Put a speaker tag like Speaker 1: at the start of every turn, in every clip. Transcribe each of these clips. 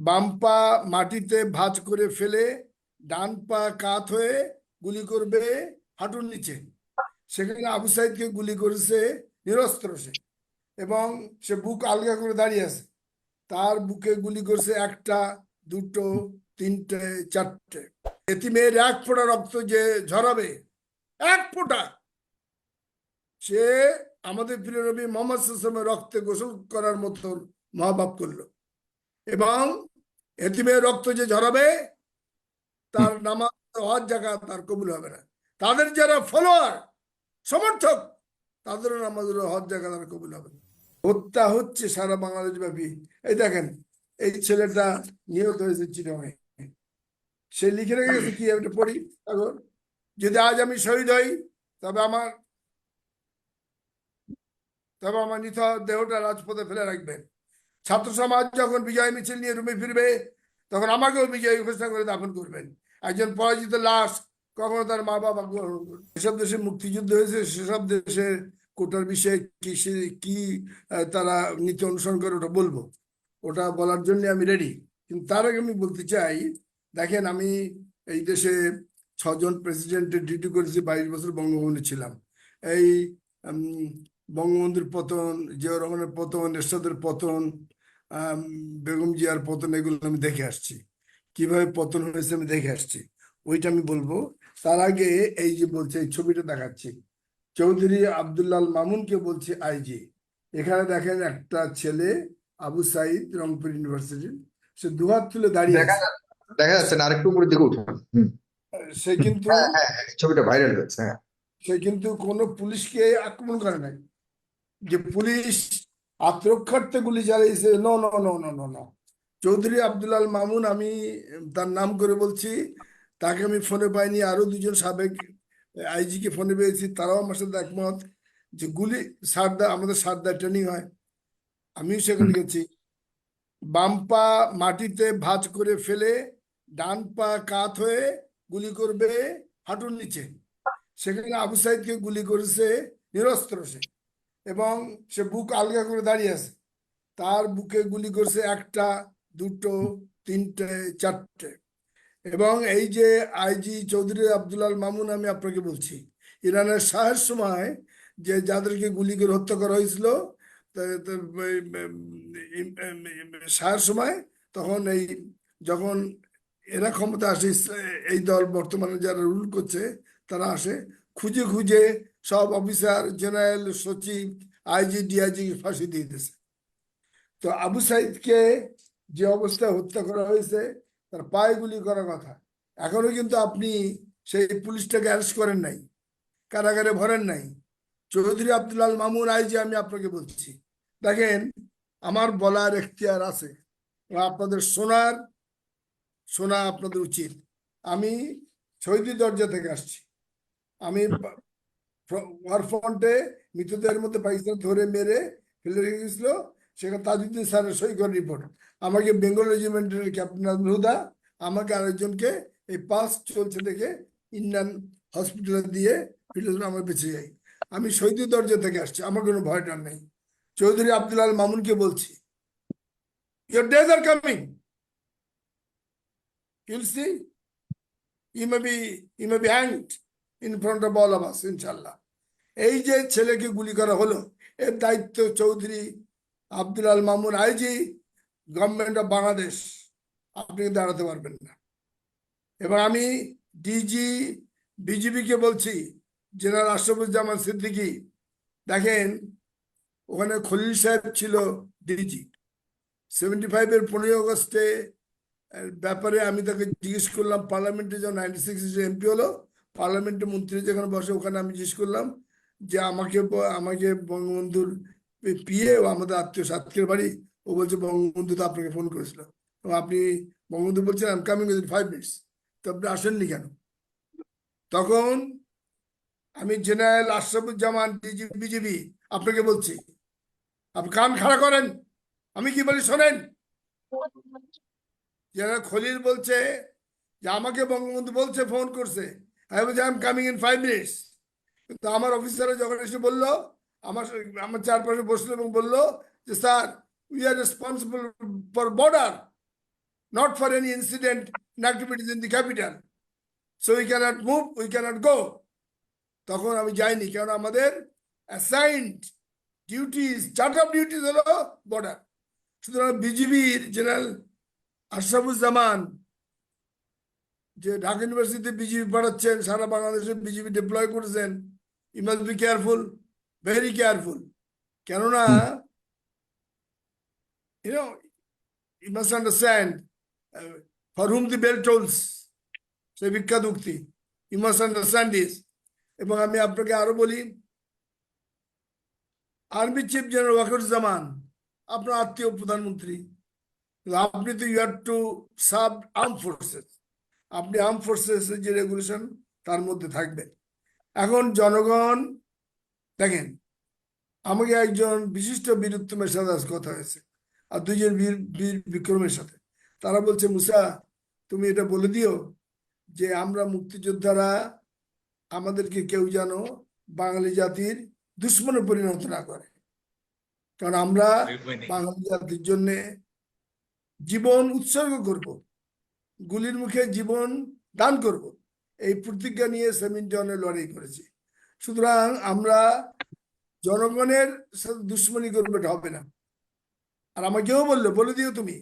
Speaker 1: বাম পা মাটিতে ভাঁজ করে ফেলে, ডান পা কাত হয়ে গুলি করবে হাঁটুর নিচে। সেখানে আবু সাইদকে গুলি করেছে নিরস্ত্র সে এবং সে বুক আলগা করে দাঁড়িয়ে আছে। তার বুকে গুলি করছে একটা, দুটো, তিনটে, চারটে। এতিমের এক ফোঁটা রক্ত যে ঝরাবে, এক ফোঁটা। সে আমাদের প্রিয় নবী মোহাম্মদ রক্তে গোসল করার মতন মহাভাব করল এবং এতিমের রক্ত যে ঝরাবে, তার নামাজ হওয়ার জায়গা তার কবুল হবে না। তাদের যারা ফলোয়ার সমর্থক, তাদেরও নামাজের হজ জায়গা তার কবুল হবে না। হত্যা হচ্ছে সারা বাংলাদেশ ব্যাপী। এই দেখেন, এই ছেলেটা নিহত হয়েছে চিরমে সে লিখে রেখে গেছে কি, আমি পড়ি এখন যদি আজ আমি শহীদ হই, তবে আমার তবে আমার নিথ দেহটা রাজপথে ফেলে রাখবেন। ছাত্র সমাজ যখন বিজয় মিছিল নিয়ে রুমে ফিরবে, তখন আমাকেও বিজয় ঘোষণা করে দাফন করবেন। একজন পরাজিত লাশ কখনো তার মা বাবা যেসব দেশে মুক্তিযুদ্ধ হয়েছে, সেসব দেশের কোটার বিষয়ে কি কি তারা নীতি অনুসরণ করে ওটা বলব? ওটা বলার জন্য আমি রেডি কিন্তু তার আগে আমি বলতে চাই, দেখেন আমি এই দেশে ছজন প্রেসিডেন্টের ডিউটি করেছি, বাইশ বছর বঙ্গবন্ধু ছিলাম। এই বঙ্গবন্ধুর পতন জিয়াউর রহমানের পতন এরশাদের পতন বেগম জিয়ার পতন এগুলো আমি দেখে আসছি। কীভাবে পতন হয়েছে আমি দেখে আসছি। ওইটা আমি বলব। তার আগে এই যে বলছে এই ছবিটা দেখাচ্ছি। চৌধুরী আব্দুল্লাল মামুনকে বলছে আইজি এখানে দেখেন একটা ছেলে আবু সাইদ রংপুর ইউনিভার্সিটি। সে দুহাত তুলে দাঁড়িয়ে
Speaker 2: দেখা যাচ্ছে না আরেকটু উপরের দিকে উঠুন।
Speaker 1: সে কিন্তু
Speaker 2: হ্যাঁ হ্যাঁ হ্যাঁ, ছবিটা ভাইরাল হয়েছে হ্যাঁ।
Speaker 1: সে কিন্তু কোনো পুলিশকে আক্রমণ করে নাই। যে পুলিশ আত্মরক্ষার্থে গুলি চালিয়েছে no no no no no Chowdhury Abdullah al Mamun আমি তার নাম করে বলছি। তাকে আমি ফোনে পাইনি, আরও দুজন সাবেক আইজি কে ফোনে পেয়েছি, তারাও আমার সাথে একমত যে গুলি, সারদা, আমাদের সারদা ট্রেনিং হয়। আমিও সেখানে গেছি। বাম পা মাটিতে ভাঁজ করে ফেলে, ডান পা কাত হয়ে গুলি করবে হাঁটুর নিচে। সেখানে আবু সাইদকে গুলি করেছে, নিরস্ত্র সে। এবং সে বুক আলগা করে দাঁড়িয়ে আছে। তার বুকে গুলি করছে একটা, দুটো, তিনটে, চারটে। এবং এই যে আইজি চৌধুরী আব্দুল্লাল মামুন আমি আপনাকে বলছি, ইরানের শাহের সময় যে যাদেরকে গুলি করে হত্যা করা হয়েছিল শাহের সময় তখন এই যখন এরা ক্ষমতা আসে, এই দল বর্তমানে যারা রুল করছে, তারা আসে খুঁজে খুঁজে সব অফিসার, জেনারেল, সচিব, আইজি, ডিআইজি ফাঁসি দিয়ে দিয়েছে। তো আবু সাইদকে যে অবস্থায় হত্যা করা হয়েছে, তার পায়ে গুলি করার কথা। এখনও কিন্তু আপনি সেই পুলিশটাকে অ্যারেস্ট করেন নাই, কারাগারে ভরেন নাই। চৌধুরী আব্দুল্লাল মামুন আইজি, আমি আপনাকে বলছি। দেখেন, আমার বলার এখতিয়ার আছে। আপনাদের শোনার, শোনা আপনাদের উচিত। আমি শহীদি দরজা থেকে আসছি। আমি ওয়ার ফ্রন্টে মৃতদের মধ্যে পাকিস্তান ধরে মেরে ফেলে রেখে গেছিল। সেখানে তাজউদ্দিন স্যারের সই করে রিপোর্ট। আমাকে বেঙ্গল রেজিমেন্টের ক্যাপ্টেন হুদা, আমাকে আরেকজনকে এই পাস চলছে দেখে ইন্ডিয়ান হসপিটালে দিয়ে ফিরে আমরা বেঁচে যাই আমি শহীদি দরজা থেকে আসছি, আমার কোনো ভয় নেই। চৌধুরী আব্দুল আল মামুনকে বলছি your days are coming you'll see you may be you may be hanged in front of all of us ইনশাল্লাহ এই যে ছেলেকে গুলি করা হলো, এর দায়িত্ব Chowdhury Abdul Al Mamun IG government of Bangladesh আপনি দাঁড়াতে পারবেন না। এবার আমি ডিজি বিজিবিকে বলছি, জেনারেল আশরাফুজ্জামান সিদ্দিকী। দেখেন, ওখানে খলিল সাহেব ছিল ডিজি সেভেন্টি ফাইভের পনেরোই আগস্টে ব্যাপারে আমি তাকে জিজ্ঞেস করলাম, পার্লামেন্টে যখন নাইনটি সিক্স এমপি হলো, পার্লামেন্টে মন্ত্রী যেখানে বসে ওখানে আমি জিজ্ঞেস করলাম যে আমাকে আমাকে বঙ্গবন্ধুর পিয়ে আমাদের আত্মীয় সাতকের বাড়ি, ও বলছে, বঙ্গবন্ধু তো আপনাকে ফোন করেছিল। আপনি, বঙ্গবন্ধু বলছেন I'm coming with five minutes তো আপনি আসেননি কেন? তখন আমি জেনারেল আশরাফুজ্জামান বিজেপি, আপনাকে বলছি, আপনি কান খাড়া করেন। আমি কি বলি শোনেন? জেনারেল খলিল বলছে যে, আমাকে বঙ্গবন্ধু বলছে ফোন করছে। আমি বলছি I am coming in five minutes কিন্তু আমার অফিসাররা যখন এসে বলল আমার আমার চারপাশে বসল এবং বলল যে sir we are responsible for border not for any incident and activities in the capital. So we cannot move, we cannot. তখন আমি যাইনি কারণ আমাদের assigned duties chart of duties হলো বর্ডার সুতরাং বিজিবির জেনারেল আশরাফুজ্জামান যে ঢাকা ইউনিভার্সিটিতে বিজিবি পড়াচ্ছেন সারা বাংলাদেশে বিজিবি ডিপ্লয় করেছেন you must be careful very careful কেননা you know, you must understand uh, for whom the bell tolls. সে বিখ্যাত উক্তি ইউ মাস্ট আন্ডারস্ট্যান্ড দিস এবং আমি আপনাকে আরও বলি আর্মি চিফ জেনারেল ওয়াকরুজ্জামান আপনার আত্মীয় প্রধানমন্ত্রী আপনি তো you have to sub arm forces আপনি আর্ম ফোর্সেস যে রেগুলেশন তার মধ্যে থাকবেন। এখন জনগণ দেখেন আমাকে একজন বিশিষ্ট বীর উত্তমের সাথে আজ কথা হয়েছে আর দুইজন বীর বীর বিক্রমের সাথে। তারা বলছে মুসা তুমি এটা বলে দিও যে আমরা মুক্তিযোদ্ধারা আমাদেরকে কেউ যেন বাঙালি জাতির দুশ্মনে পরিণত না করে। কারণ আমরা বাঙালি জাতির জন্যে জীবন উৎসর্গ করব গুলির মুখে জীবন দান করব। এই প্রতিজ্ঞা নিয়ে সেমিনটনে লড়াই করেছি। সুতরাং আমরা জনগণের সাথে দুশ্মনী করবে এটা হবে না। আর আমাকেও বলল, বলে দিও তুমি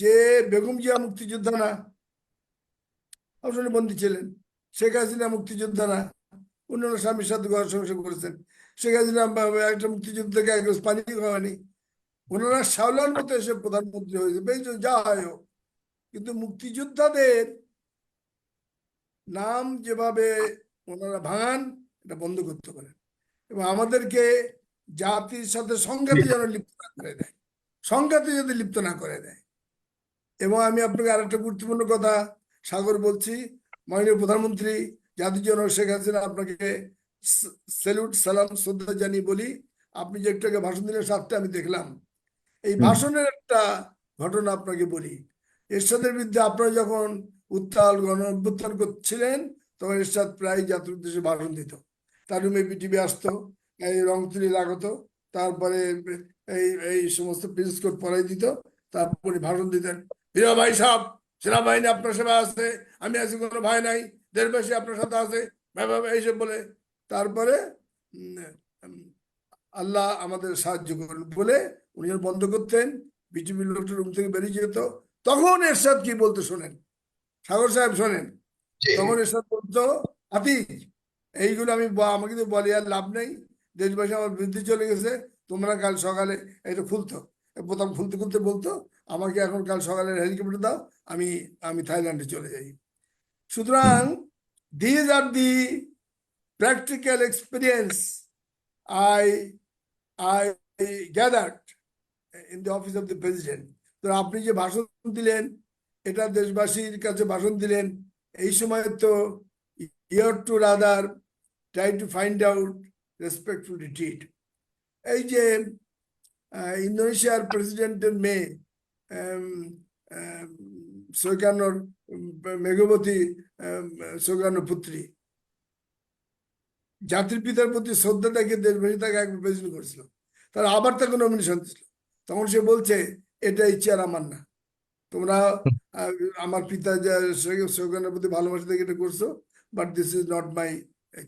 Speaker 1: যে বেগম জিয়া মুক্তিযোদ্ধা না অবসরে বন্দী ছিলেন, শেখ হাসিনা মুক্তিযোদ্ধা না, অন্যান্য স্বামীর সাথে ঘর সংসার করেছেন। শেখ হাসিনা একটা মুক্তিযোদ্ধাকে এক পানি খাওয়ানি ওনারা শাওলার মতো এসে প্রধানমন্ত্রী হয়েছে, বেশ যা হয় কিন্তু মুক্তিযোদ্ধাদের নাম যেভাবে ওনারা ভাঙান এটা বন্ধ করতে পারেন এবং আমাদেরকে জাতির সাথে সংঘাতে যেন লিপ্ত না করে দেয়। সংঘাতে যদি লিপ্ত না করে দেয়। এবং আমি আপনাকে আরেকটা গুরুত্বপূর্ণ কথা সাগর বলছি মাননীয় প্রধানমন্ত্রী জাতির জনক শেখ হাসিনা আপনাকে স্যালুট সালাম শ্রদ্ধা জানিয়ে বলি আপনি যে একটু আগে ভাষণ দিলেন সাতটা আমি দেখলাম। এই ভাষণের একটা ঘটনা আপনাকে বলি। এরশাদের বিরুদ্ধে আপনারা যখন উত্তাল গণ অভ্যুত্থান করছিলেন, তখন এরশাদ প্রায় জাতির উদ্দেশ্যে ভাষণ দিত। তার রুমে বিটিভি আসতো এই রং তুলি লাগাতো, তারপরে এই এই সমস্ত প্রিন্স কোড পরাই দিত, তারপরে ভাষণ দিতেন। প্রিয় ভাই সাহেব, সেনাবাহিনী আপনার সেবা আছে, আমি আছি, কোনো ভাই নাই দেশবাসী আপনার সাথে আছে এইসব বলে। তারপরে আল্লাহ আমাদের সাহায্য করুন বলে উনি বন্ধ করতেন বিজেপি লোকটা রুম থেকে বেরিয়ে যেত। তখন এরশাদ কি বলতে শোনেন? সাগর সাহেব শোনেন এসব বলতো আতি এইগুলো আমি আমাকে তো বলে আর লাভ নেই। দেশবাসী আমার বৃদ্ধি চলে গেছে তোমরা কাল সকালে এটা খুলতো। বোতাম খুলতে খুলতে বলতো আমাকে এখন কাল সকালে হেলিকপ্টার দাও আমি আমি থাইল্যান্ডে চলে যাই। সুতরাং these are the practical experience I I gathered in the office of the president তো আপনি যে ভাষণ দিলেন এটা দেশবাসীর কাছে ভাষণ দিলেন। এই সময় তো you're to rather try to find out respectful retreat এই যে ইন্দোনেশিয়ার প্রেসিডেন্টের মেয়ে সৈকান্নর মেঘবতী সৈকান্ন পুত্রী। জাতির পিতার প্রতি শ্রদ্ধা দেখে দেশবাসী তাকে একবার প্রেসিডেন্ট করেছিল। তার আবার তাকে নমিনেশন দিছিল তখন সে বলছে এটা ইচ্ছে আর আমার না। তোমরা আমার পিতা যা সৈকানের প্রতি ভালোবাসা থেকে এটা করছ but this is not my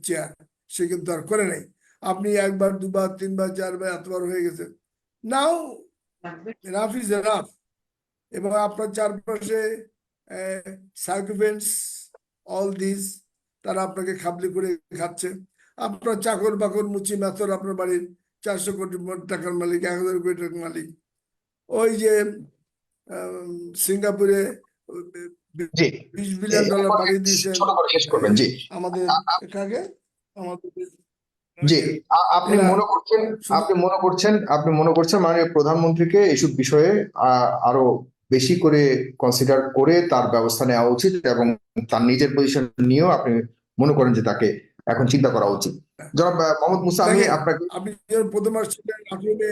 Speaker 1: chair সে কিন্তু আর করে নাই। আপনি একবার দুবার তিনবার চারবার এতবার হয়ে গেছে। নাও এনাফ ইজ এনাফ এবং আপনার চারপাশে সার্কুভেন্টস অল দিস তারা আপনাকে খাবলি করে খাচ্ছে। আপনার চাকর বাকর মুচি মাথর আপনার বাড়ির চারশো কোটি টাকার মালিক এক হাজার কোটি টাকার মালিক। ওই যে সিঙ্গাপুরে
Speaker 2: জি।
Speaker 1: বিশ বিলিয়ন ডলার পাঠিয়ে দিয়েছেন
Speaker 2: ছোট করে শেষ করবেন। জি।
Speaker 1: আমাদের
Speaker 2: আ- আ-
Speaker 1: আমাদের
Speaker 2: জি। আপনি মনে করছেন আপনি মনে করছেন আপনি মনে করছেন মাননীয় প্রধানমন্ত্রীকে এইসব বিষয়ে আরও বেশি করে কনসিডার করে তার ব্যবস্থা নেওয়া উচিত এবং তার নিজের পজিশন নিয়েও আপনি মনে করেন যে তাকে এখন চিন্তা করা উচিত। জনাব মোহাম্মদ মুসা আমি আপনাকে
Speaker 1: আপনি প্রথম আসছিলেন আঠেরো মে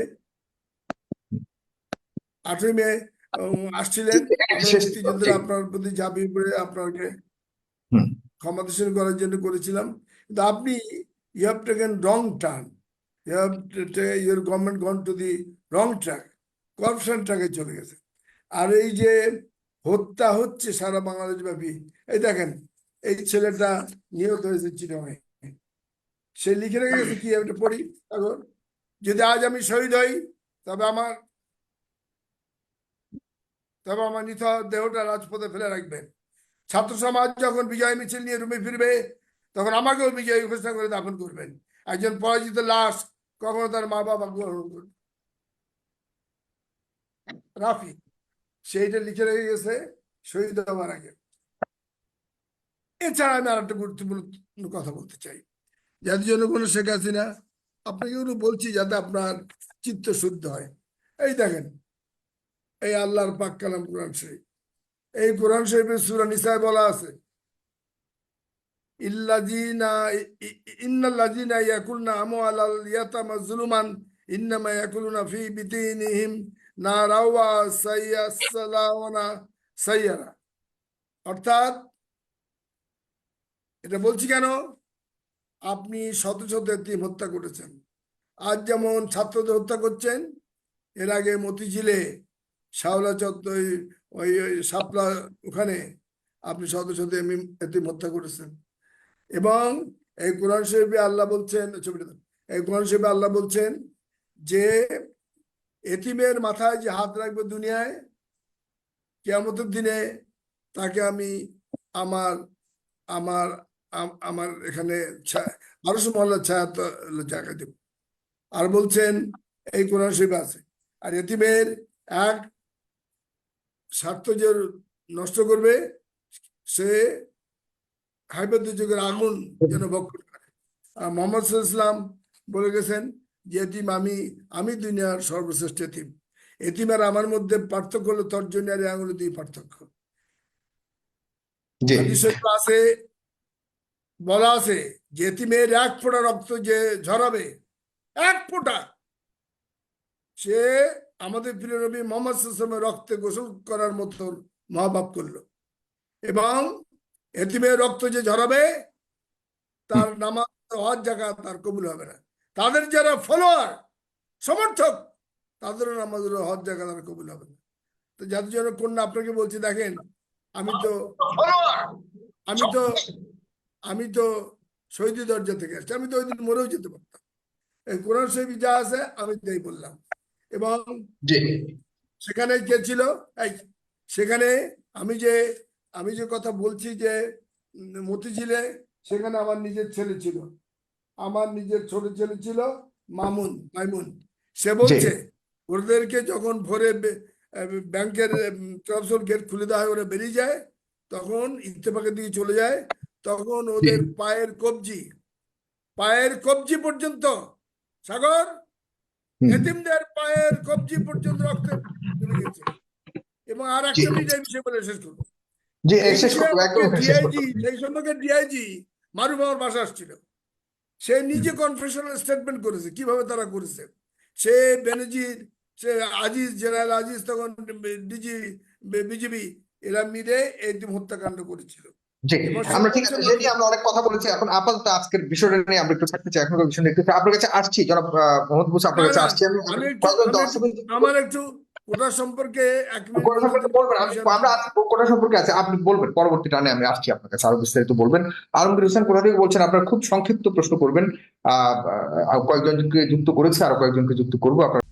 Speaker 1: আঠেরো মে আসছিলেন। আপনার প্রতি ঝাঁপিয়ে পড়ে আপনাকে। ক্ষমতাসীন করার জন্য করেছিলাম। কিন্তু আপনি you have taken wrong turn you have your government gone to the wrong track corruption ট্র্যাকে চলে গেছে। আর এই যে হত্যা হচ্ছে সারা বাংলাদেশ ব্যাপী এই দেখেন এই ছেলেটা নিহত হয়েছে চিরমে সে লিখে রেখে গেছে কি এটা পড়ি এখন যদি আজ আমি শহীদ হই তবে আমার তবে আমার নিথ দেহটা রাজপথে ফেলে রাখবেন। ছাত্র সমাজ যখন বিজয় মিছিল নিয়ে রুমে ফিরবে, তখন আমাকেও বিজয় ঘোষণা করে দাফন করবেন। একজন পরাজিত লাশ কখনো তার মা বাবা গ্রহণ করবে রাফি, সেইটা লিখে রেখে গেছে, শহীদ হওয়ার আগে। এছাড়া আমি আর একটা গুরুত্বপূর্ণ কথা বলতে চাই। যাদের জন্য কোনো শেখ হাসিনা আপনাকে বলছি যাতে আপনার চিত্ত শুদ্ধ হয়। এই দেখেন এই আল্লাহর পাক কালাম কোরআন শরীফ। এই কোরআন শরীফের সূরা নিসায় বলা আছে ইয়াকুলুনা ফি অর্থাৎ এটা বলছি কেন? আপনি শত শত এতিম হত্যা করেছেন। আজ যেমন ছাত্রদের হত্যা করছেন, এর আগে মতিঝিলে শাওলা চত্বর ওই- ওই শাপলা ওখানে আপনি শত এমি- এতিম হত্যা করেছেন। এবং এই কোরআন শরীফে আল্লাহ বলছেন ছবিটা এই কোরআন শরীফে আল্লাহ বলছেন যে এতিমের মাথায় যে হাত রাখবে দুনিয়ায়, কেয়ামতের দিনে তাকে আমি আমার আমার আমার এখানে আরও মহল্লার ছায়া জায়গা দেব। আর বলছেন, এই কোরআন শরীফ আছে। আর এতিমের এক স্বার্থ যে নষ্ট করবে সে হাইবার যুগের আগুন যেন ভক্ষণ করে আর মোহাম্মদ ইসলাম বলে গেছেন যে এতিম আমি আমি দুনিয়ার সর্বশ্রেষ্ঠ এতিম। এতিম আর আমার মধ্যে পার্থক্য হলো তর্জনী আর আঙুলে দুই পার্থক্য। আছে বলা আছে যে এতিমের এক ফোঁটা রক্ত যে ঝরাবে এক ফোঁটা সে আমাদের প্রিয় নবী মোহাম্মদ রক্তে গোসল করার মতো মহাপাপ করল। এবং এতিমের রক্ত যে ঝরাবে, তার নামাজ হজ জায়গা তার কবুল হবে না। তাদের যারা ফলোয়ার, সমর্থক, তাদেরও নামাজ হজ জায়গা তার কবুল হবে না। তো যাদের জন্য কন্যা, আপনাকে বলছি, দেখেন, আমি তো আমি তো আমি তো শহীদি দরজা থেকে আসছি, আমি তো ওই দিন মরেও যেতে পারতাম। এই কোরআন শরীফ যা আছে, আমি তাই বললাম। এবং সেখানে কে ছিল? সেখানে আমি যে আমি যে কথা বলছি যে মতিঝিলে সেখানে আমার নিজের ছেলে ছিল। আমার নিজের ছোট ছেলে ছিল মামুন মাইমুন। সে বলছে ওদেরকে যখন ভোরে ব্যাংকের ট্রান্সফার গেট খুলে দেওয়া হয় ওরা বেরিয়ে যায় তখন ইত্তেফাকের দিকে চলে যায় তখন ওদের পায়ের কবজি পায়ের কবজি পর্যন্ত সাগর। এতিমদের পায়ের কবজি পর্যন্ত রক্তে চলে গেছে। এবং আর একটা আমি সে বলে শেষ করব। ডিআইজি সেই সম্পর্কে ডিআইজি বাসা আসছিল সে নিজে কনফেশনাল স্টেটমেন্ট করেছে। কীভাবে তারা করেছে? সে বেনজির সে আজিজ জেনারেল আজিজ তখন ডিজি বিজিবি এরা মিলে এই হত্যাকাণ্ড করেছিল।
Speaker 2: জি আমরা ঠিক আছে
Speaker 1: সে
Speaker 2: আমরা অনেক কথা বলেছি এখন আপাতত আজকের বিষয়টা নিয়ে আমরা একটু থাকতে চাই এখনকার বিষয় একটু আপনার কাছে আসছি জনাব মোহাম্মদ মুসা আপনার কাছে আসছি আমি
Speaker 1: আমার একটু ওটা সম্পর্কে
Speaker 2: কোটা সম্পর্কে বলবেন আমি আমরা কোটা সম্পর্কে আছে আপনি বলবেন পরবর্তী টানে আমি আসছি আপনার কাছে আরও বিস্তারিত বলবেন। আলমগীর হোসেন কোথা থেকে বলছেন আপনারা খুব সংক্ষিপ্ত প্রশ্ন করবেন আহ, কয়েকজনকে যুক্ত করেছে আরও কয়েকজনকে যুক্ত করব আপনার